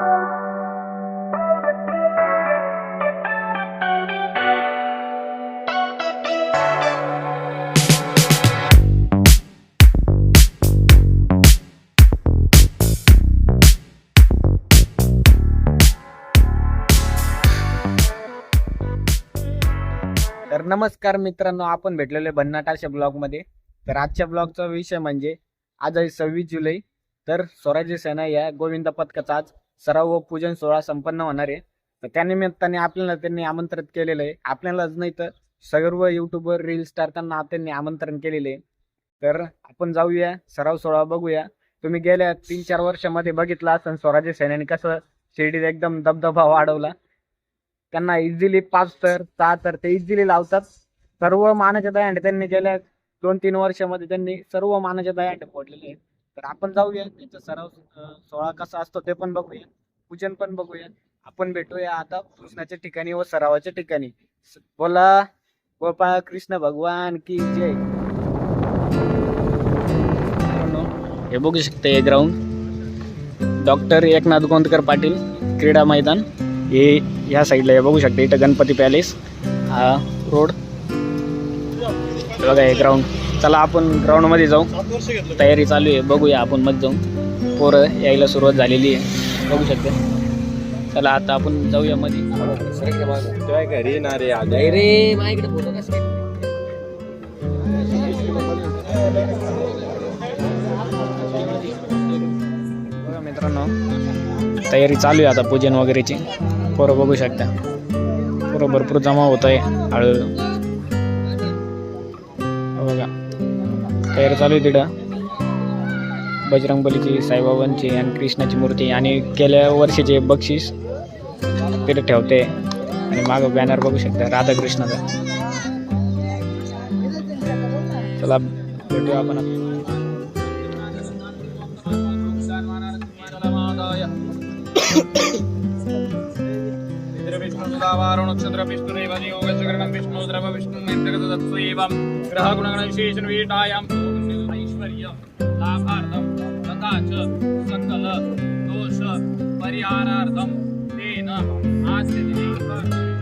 तर नमस्कार मित्रांनो आपण भेटलेलो आहे भन्नाटाच्या ब्लॉगमध्ये. तर आजच्या ब्लॉगचा विषय म्हणजे आज आहे सव्वीस जुलै तर स्वराज्य सेना या गोविंद पथकाचा आज सराव व पूजन सोहळा संपन्न होणार आहे. तर त्यानिमित्ताने आपल्याला त्यांनी आमंत्रित केलेलं आहे. आपल्यालाच नाही तर सर्व युट्यूबर रील स्टार त्यांना त्यांनी आमंत्रण केलेले आहे. तर आपण जाऊया सराव सोहळा बघूया. तुम्ही गेल्या तीन चार वर्षामध्ये बघितला असेल स्वराज्य सैन्याने कसं शिर्डीत एकदम दबदबा वाढवला. त्यांना इझिली पाच तर सहा तर ते इझिली लावतात. सर्व मानाच्या दयांडे त्यांनी गेल्या दोन तीन वर्षामध्ये त्यांनी सर्व मानाच्या दयांड फोडलेले आहेत तर आपण जाऊया. त्याचा सराव सोहळा कसा असतो ते पण बघूया. पूजन पण बघूया. आपण भेटूया आता कृष्णाच्या ठिकाणी व सरावाच्या ठिकाणी. बोला. गोपाळ कृष्ण भगवान की जय. हे बघू शकते हे ग्राउंड डॉक्टर एकनाथ गोंदकर पाटील क्रीडा मैदान. हे ह्या साईडला हे बघू शकते. इथं गणपती पॅलेस हा रोड बघा हे ग्राउंड चला आपण ग्राउंडमध्ये जाऊ. तयारी चालू आहे. बघूया आपण मध्ये जाऊ पोरं यायला सुरुवात झालेली आहे. बघू शकते. चला आता आपण जाऊया मध्ये घरी ना रे आज रे माझ्याकडे फोटो कसं बघा मित्रांनो तयारी चालू आहे आता पूजन वगैरेची. पोरं बघू शकता. पोरं भरपूर जमा होत आहे. हळूहळू. तयारी चालू आहे तिथं. बजरंगबलीची साईबाबांची आणि कृष्णाची मूर्ती आणि गेल्या वर्षीचे बक्षीस तिथे ठेवते. आणि मागं बॅनर बघू शकता राधाकृष्णाचा. चला भेटूया आपण आता. नक्षत्र विष्णु योगचरणं विष्णु द्रव विष्णु मैत्रगतत्वैवं लाभार्थम तथा च सकल दोष परिहारार्थम तेन आश्रित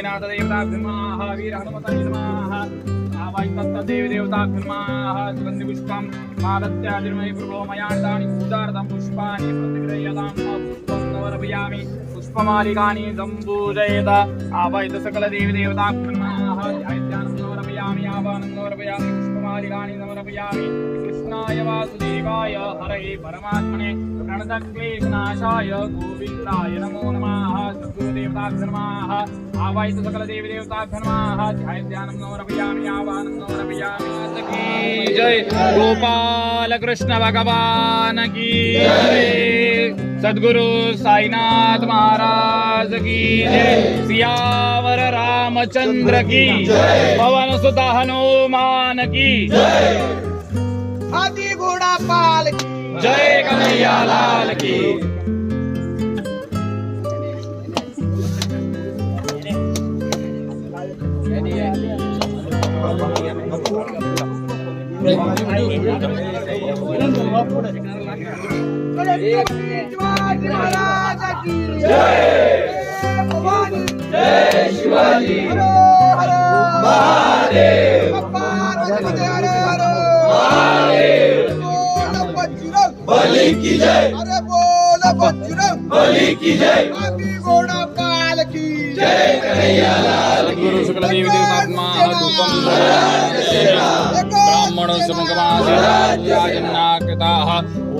సాయినాథదేవతాభిమాహ వీరహనుమతయ నమః ఆవాయితత్తదేవదేవతాభిమాహ సుగంధి పుష్పం మాలత్యాదిర్మై ప్రభో మయాంతాని ఉదారతం పుష్పాని ప్రతిగ్రహ్యతాం పుష్పం నవరపయామి పుష్పమాలికాని సంపూజయత ఆవాయిత సకల దేవదేవతాభిమాహ ధ్యానం నవరపయామి ఆవానం నవరపయామి పుష్పమాలికాని నవరపయామి कृष्णाय वासुदेवाय हरे परमात्मने प्रणतक्लेशनाशाय गोविन्दाय नमो नमः सद्गुरुदेवताभ्यर्माः आवाहित सकलदेवदेवताभ्यर्माः ध्यायध्यानं नवरपयामि आवानं नवरपयामि की जय गोपाल कृष्ण भगवान की जय। सद्गुरु साईनाथ महाराज की जय। सियावर रामचंद्र की पवन सुत हनुमान की हाथी घोड़ा पाल जय कन्हैया लाल की. जय शिवाजी. की जय अरे बोल बजरंग बली की जय हाथी घोड़ा पाल की जय गुरु शुक्ल देवी देवतात्मा धूपम ब्राह्मण सुमुखमाजन्नाकृताः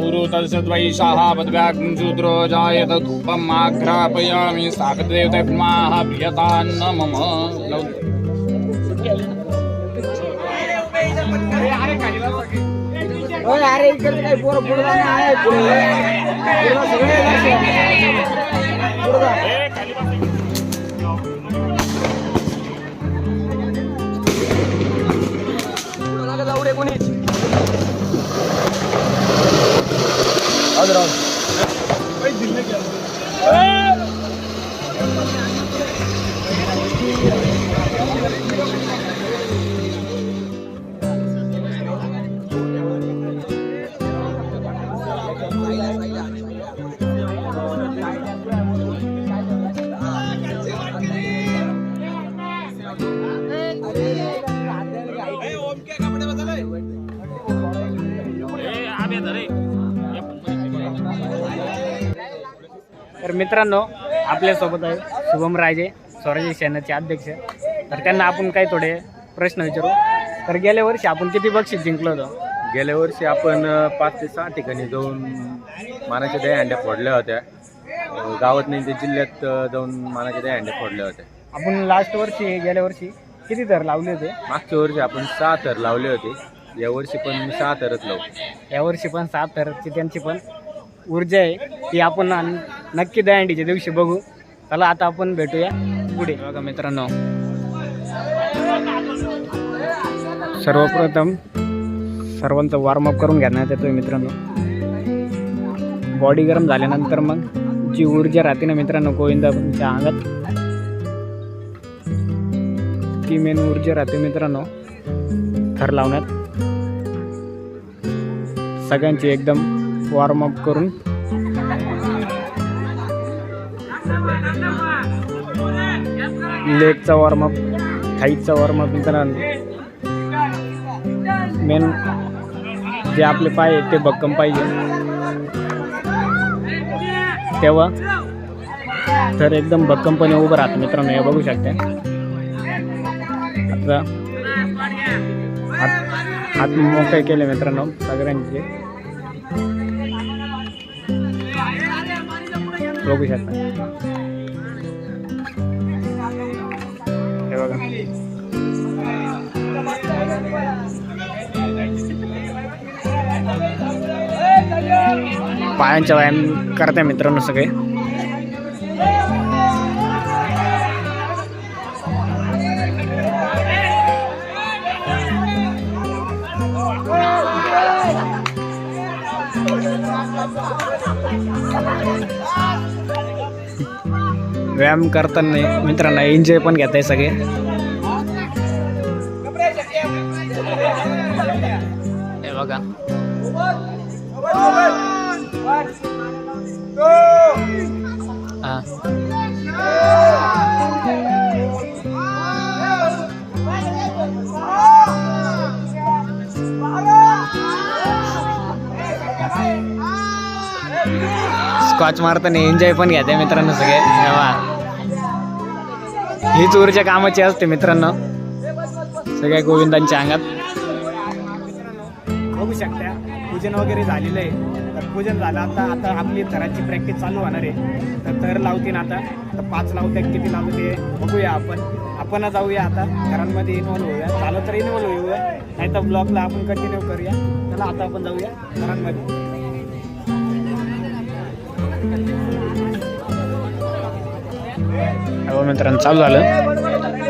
ऊरु तत्सद्वैषाः पद्व्याग्ं शूद्रो जायत धूपम् आघ्रापयामि साकदेवतात्माः प्रियतान्न मम अरे इकडे काही पोरं पुढे आहे पुढे सगळे जाऊ रे कोणीच मित्रांनो आपल्यासोबत आहे शुभम राजे स्वराज्य सेनेचे अध्यक्ष. तर त्यांना आपण काही थोडे प्रश्न विचारू. तर गेल्या वर्षी आपण किती बक्षीस जिंकलो होतो? गेल्या वर्षी आपण पाच ते सहा ठिकाणी जाऊन मानाच्या दह्या फोडल्या होत्या. गावात नाही ते जिल्ह्यात जाऊन मानाच्या दह्या फोडल्या होत्या. आपण लास्ट वर्षी गेल्या वर्षी किती दर लावले होते? मागच्या वर्षी आपण सहा थर लावले होते. या वर्षी पण मी सहा थरच लावू. यावर्षी पण सात थरची त्यांची पण ऊर्जा आहे ती आपण नक्की दहीहंडीच्या दिवशी बघू. चला आता आपण भेटूया पुढे. बघा मित्रांनो. सर्वप्रथम सर्वांचं वॉर्मअप करून घेण्यात येतोय मित्रांनो. बॉडी गरम झाल्यानंतर मग जी ऊर्जा राहते ना मित्रांनो गोविंदाच्या अंगात ती मेन ऊर्जा राहते मित्रांनो थर लावण्यात. सगळ्यांची एकदम वॉर्मअप करून लेगचा वॉर्मअप थाईचा वॉर्मअप मित्रांनो मेन जे आपले पाय आहेत ते भक्कम पाहिजे. तेव्हा तर एकदम भक्कमपणे उभं राहतं मित्रांनो हे बघू शकता. आता हात हात मोकळे केले मित्रांनो सगळ्यांचे. बघू शकता. हे बघा पायांचा व्यायाम करते मित्रांनो सगळे व्यायाम करताना मित्रांनो एन्जॉय पण घेत आहे सगळे. हे बघा. हा. स्कॉच मारताना एन्जॉय पण घेते मित्रांनो सगळे. वा हीच ऊर्जा कामाची असते मित्रांनो. सगळ्या गोविंदांच्या अंगात. बघू शकता पूजन वगैरे झालेलं आहे. तर पूजन झालं आता आता आपली थराची प्रॅक्टिस चालू होणार आहे. तर थर लावतील आता. तर पाच लावते किती लावते ते बघूया आपण. आपण जाऊया आता. घरांमध्ये इन्व्हॉल्व होऊया. झालं तर इन्व्हॉल्व होऊया. नाही तर ब्लॉगला आपण कंटिन्यू करूया. चला आता आपण जाऊया घरांमध्ये. हो, मित्रांनो चालू झालं.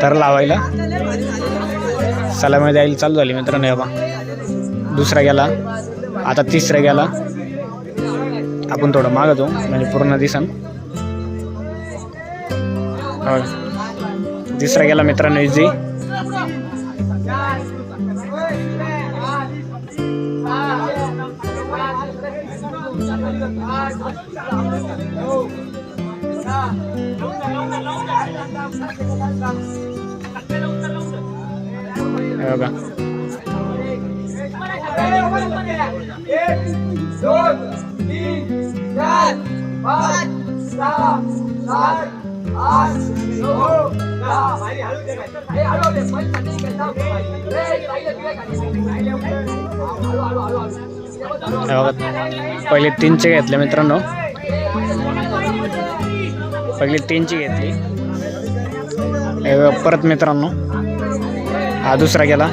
तर लावायला. सलामी द्यायला चालू झाली मित्रांनो हे बा दुसरा गेला. आता तिसरा गेला. आपण थोडं मागतो म्हणजे पूर्ण दिसन. हो. तिसरा गेला मित्रांनो इझी एक दोन तीन चार पाच सहा सात आठ नऊ पहिले तीनचे घेतले मित्रांनो. पहिली तीनची घेतली. परत मित्रांनो हा दुसरा गेला.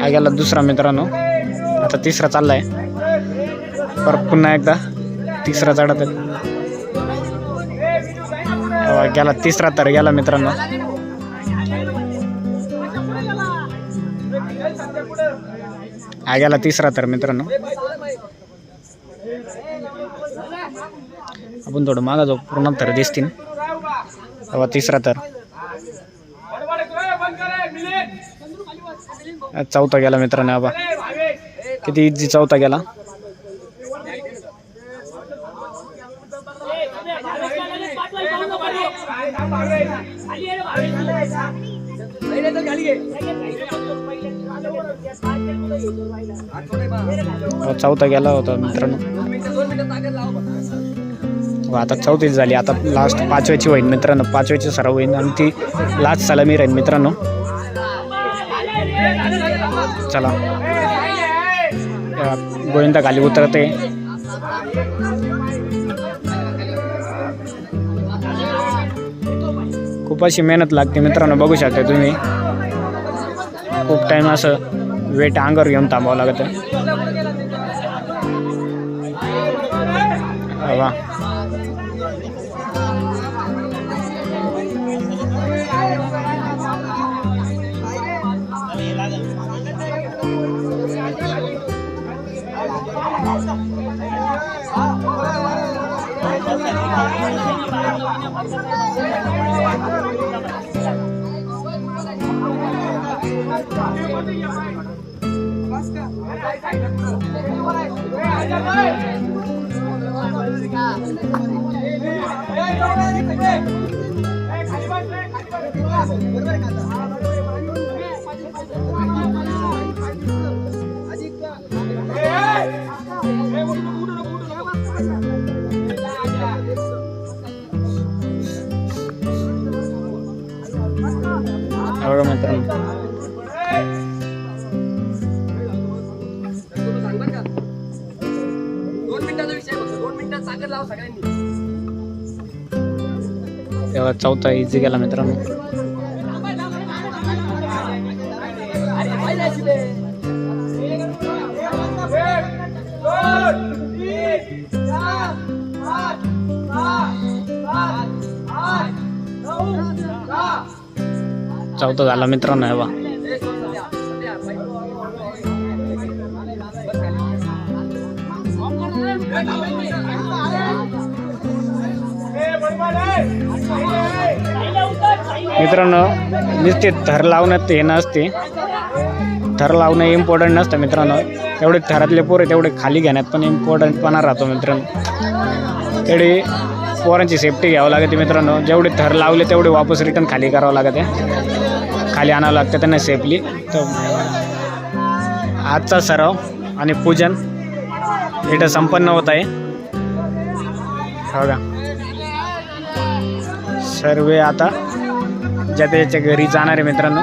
हा गेला दुसरा मित्रांनो. आता तिसरा चाललाय. परत पुन्हा एकदा तिसरा चढत आहे. गेला तिसरा तर गेला मित्रांनो. हा गेला तिसरा तर मित्रांनो. आपण थोडं मागा जाऊ पूर्ण तर दिसतील. तेव्हा तिसरा तर. चौथा गेला मित्रांनो आबा. किती इझी चौथा गेला. चौथा गेला होता मित्रांनो. आता चौथीच झाली. आता लास्ट पाचव्याची होईल मित्रांनो. पाचव्याची सराव होईल आणि ती लास्ट सलामी राहील मित्रांनो. चला. गोविंदा खाली उतरते. खूप अशी मेहनत लागते मित्रांनो. बघू शकता तुम्ही. खूप टाईम असं वेट अंगावर घेऊन थांबावं लागतं. वा लाव सगळ्यांनी तेव्हा चौथा इझी गेला मित्रांनो चौथा झाला मित्रांनो बा मित्रांनो नुसते थर लावण्यात हे नसते. थर लावणं इम्पॉर्टंट नसतं मित्रांनो. तेवढे थरातले पोरे तेवढे खाली घेण्यात पण इम्पॉर्टंटपणा राहतो मित्रांनो. तेवढी पोरांची सेफ्टी घ्यावं लागते मित्रांनो. जेवढे थर लावले तेवढे वापस रिटर्न खाली करावं लागते. खाली आणावं लागतं त्यांना सेफली तर आजचा सराव आणि पूजन इथं संपन्न होत आहे. हो का सर्व आता ज्या त्याच्या घरी जाणारे मित्रांनो.